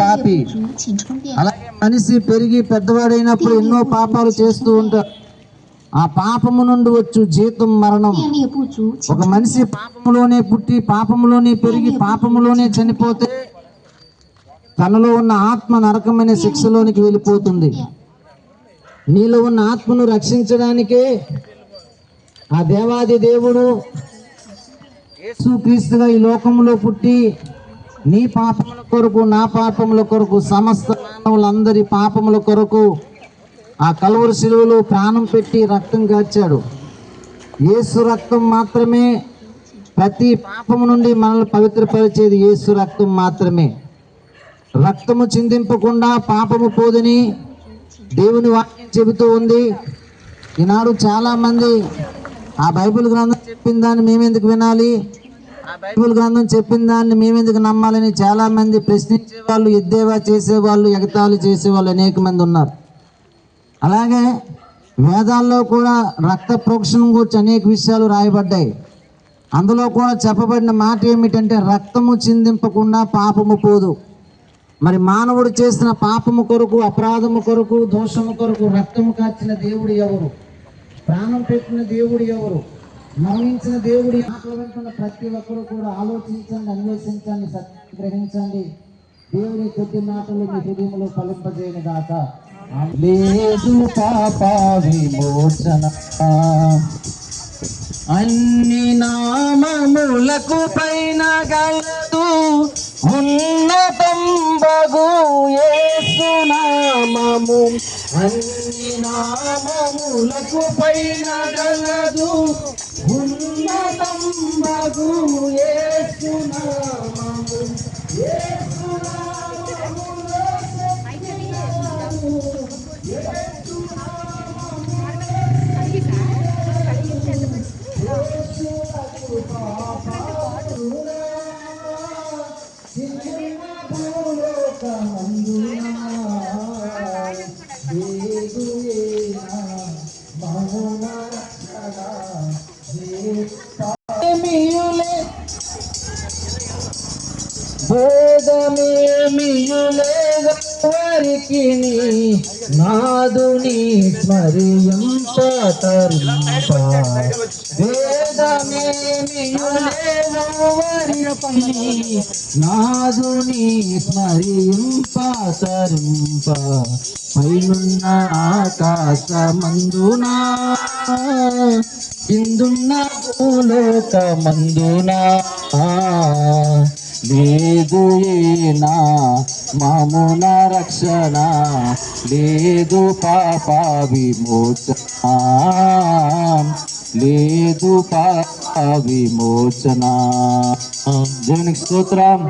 పాపి. అలాగే మనిషి పెరిగి పెద్దవాడైనప్పుడు ఎన్నో పాపాలు చేస్తూ ఉంటారు ఆ పాపము నుండి వచ్చు జీతం మరణం. ఒక మనిషి పాపములోనే పుట్టి పాపములోనే పెరిగి పాపములోనే చనిపోతే తనలో ఉన్న ఆత్మ నరకమైన శిక్షలోనికి వెళ్ళిపోతుంది. నీలో ఉన్న ఆత్మను రక్షించడానికే ఆ దేవాది దేవుడు యేసుక్రీస్తుగా ఈ లోకంలో పుట్టి నీ పాపముల కొరకు నా పాపముల కొరకు సమస్త మానవులందరి పాపముల కొరకు ఆ కలువరు శిలువలో ప్రాణం పెట్టి రక్తం కాచాడు. ఏసు రక్తం మాత్రమే ప్రతి పాపము నుండి మనల్ని పవిత్రపరిచేది యేసు రక్తం మాత్రమే. రక్తము చిందింపకుండా పాపము పోదని దేవుని వాక్యం చెబుతూ ఉంది. ఈనాడు చాలామంది ఆ బైబిల్ గ్రంథం చెప్పిన దాన్ని మేమెందుకు వినాలి? బైబిల్ గ్రంథం చెప్పిన దాన్ని మేమెందుకు నమ్మాలని చాలా మంది ప్రశ్నించే వాళ్ళు ఎద్దేవా చేసేవాళ్ళు ఎగతాళి చేసేవాళ్ళు అనేక మంది ఉన్నారు. అలాగే వేదాల్లో కూడా రక్త ప్రోక్షణం గురించి అనేక విషయాలు రాయబడ్డాయి. అందులో కూడా చెప్పబడిన మాట ఏమిటంటే రక్తము చిందింపకుండా పాపము పోదు. మరి మానవుడు చేసిన పాపము కొరకు అపరాధము కొరకు దోషము కొరకు రక్తము కాచిన దేవుడు ఎవరు? ప్రాణం పెట్టిన దేవుడు ఎవరు? మరణించిన దేవుడి ఆటలు వెంటున్న ప్రతి ఒక్కరూ కూడా ఆలోచించండి అన్వేషించండి గ్రహించండి దేవుని కొద్ది మాటలు మీ హృదయంలో ఫలింపజేయని దాక లేదు పాప విమోచన. అన్ని నామములకు పైన గలదు ఉన్నతం బగు అన్ని నామములకు పైన గలదు ఉన్నతం ఏసునామము యేసు నామము. యేసు నామములో భేదమేమియులేదరికి నాదుని స్మరింప తరింప భేదమేమియులేదరికి నాదుని స్మరింప తరింప పైనున్న ఆకాశమందునా? ఇందున్న భూలోకమందునా? లేదు ఏనా మమున రక్షణ లేదు పాప విమోచన లేదు పాప విమోచన దేవునికి స్తోత్రం.